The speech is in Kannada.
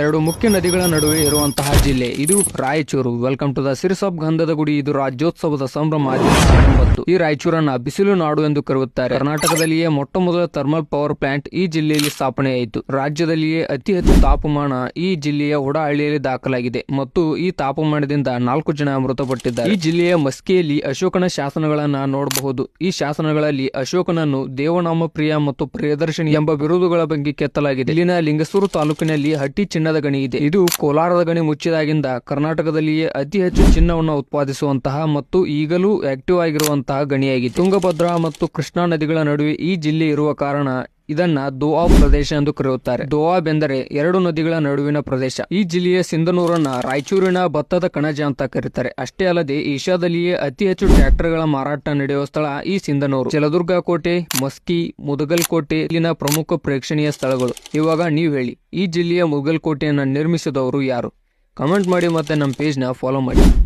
ಎರಡು ಮುಖ್ಯ ನದಿಗಳ ನಡುವೆ ಇರುವಂತಹ ಜಿಲ್ಲೆ ಇದು ರಾಯಚೂರು. ವೆಲ್ಕಮ್ ಟು ದ ಸಿರಿಸಾಬ್ ಗಂಧದ ಗುಡಿ. ಇದು ರಾಜ್ಯೋತ್ಸವದ ಸಂಭ್ರಮ ಮತ್ತು ಈ ರಾಯಚೂರನ್ನ ಬಿಸಿಲು ನಾಡು ಎಂದು ಕರೆಯುತ್ತಾರೆ. ಕರ್ನಾಟಕದಲ್ಲಿಯೇ ಮೊಟ್ಟ ಮೊದಲ ಥರ್ಮಲ್ ಪವರ್ ಪ್ಲಾಂಟ್ ಈ ಜಿಲ್ಲೆಯಲ್ಲಿ ಸ್ಥಾಪನೆಯಾಯಿತು. ರಾಜ್ಯದಲ್ಲಿಯೇ ಅತಿ ಹೆಚ್ಚು ತಾಪಮಾನ ಈ ಜಿಲ್ಲೆಯ ಹೊಡಹಳ್ಳಿಯಲ್ಲಿ ದಾಖಲಾಗಿದೆ ಮತ್ತು ಈ ತಾಪಮಾನದಿಂದ ನಾಲ್ಕು ಜನ ಮೃತಪಟ್ಟಿದ್ದಾರೆ. ಈ ಜಿಲ್ಲೆಯ ಮಸ್ಕಿಯಲ್ಲಿ ಅಶೋಕನ ಶಾಸನಗಳನ್ನ ನೋಡಬಹುದು. ಈ ಶಾಸನಗಳಲ್ಲಿ ಅಶೋಕನನ್ನು ದೇವನಾಮ ಪ್ರಿಯ ಮತ್ತು ಪ್ರಿಯದರ್ಶಿನಿ ಎಂಬ ಬಿರುದುಗಳ ಬಗ್ಗೆ ಕೆತ್ತಲಾಗಿದೆ. ಇಲ್ಲಿನ ಲಿಂಗಸೂರು ತಾಲೂಕಿನಲ್ಲಿ ಹಟ್ಟಿ ಚಿನ್ನದ ಗಣಿ ಇದೆ. ಇದು ಕೋಲಾರದ ಗಣಿ ಮುಚ್ಚಿದಾಗಿಂದ ಕರ್ನಾಟಕದಲ್ಲಿಯೇ ಅತಿ ಹೆಚ್ಚು ಚಿನ್ನವನ್ನು ಉತ್ಪಾದಿಸುವಂತಹ ಮತ್ತು ಈಗಲೂ ಆಕ್ಟಿವ್ ಆಗಿರುವಂತಹ ಗಣಿಯಾಗಿದೆ. ತುಂಗಭದ್ರಾ ಮತ್ತು ಕೃಷ್ಣಾ ನದಿಗಳ ನಡುವೆ ಈ ಜಿಲ್ಲೆ ಇರುವ ಕಾರಣ ಇದನ್ನ ದೋವಾ ಪ್ರದೇಶ ಎಂದು ಕರೆಯುತ್ತಾರೆ. ದೋವಾಬ್ ಎಂದರೆ ಎರಡು ನದಿಗಳ ನಡುವಿನ ಪ್ರದೇಶ. ಈ ಜಿಲ್ಲೆಯ ಸಿಂಧನೂರನ್ನ ರಾಯಚೂರಿನ ಭತ್ತದ ಕಣಜ ಅಂತ ಕರೀತಾರೆ. ಅಷ್ಟೇ ಅಲ್ಲದೆ ಏಷ್ಯಾದಲ್ಲಿಯೇ ಅತಿ ಹೆಚ್ಚು ಟ್ರ್ಯಾಕ್ಟರ್ಗಳ ಮಾರಾಟ ನಡೆಯುವ ಸ್ಥಳ ಈ ಸಿಂಧನೂರು. ಜಲದುರ್ಗ ಕೋಟೆ ಮಸ್ಕಿ ಮುದಗಲ್ ಕೋಟೆ ಇಲ್ಲಿನ ಪ್ರಮುಖ ಪ್ರೇಕ್ಷಣೀಯ ಸ್ಥಳಗಳು. ಇವಾಗ ನೀವು ಹೇಳಿ, ಈ ಜಿಲ್ಲೆಯ ಮುದಗಲ್ ಕೋಟೆಯನ್ನ ನಿರ್ಮಿಸಿದವರು ಯಾರು? ಕಮೆಂಟ್ ಮಾಡಿ ಮತ್ತೆ ನಮ್ಮ ಪೇಜ್ನ ಫಾಲೋ ಮಾಡಿ.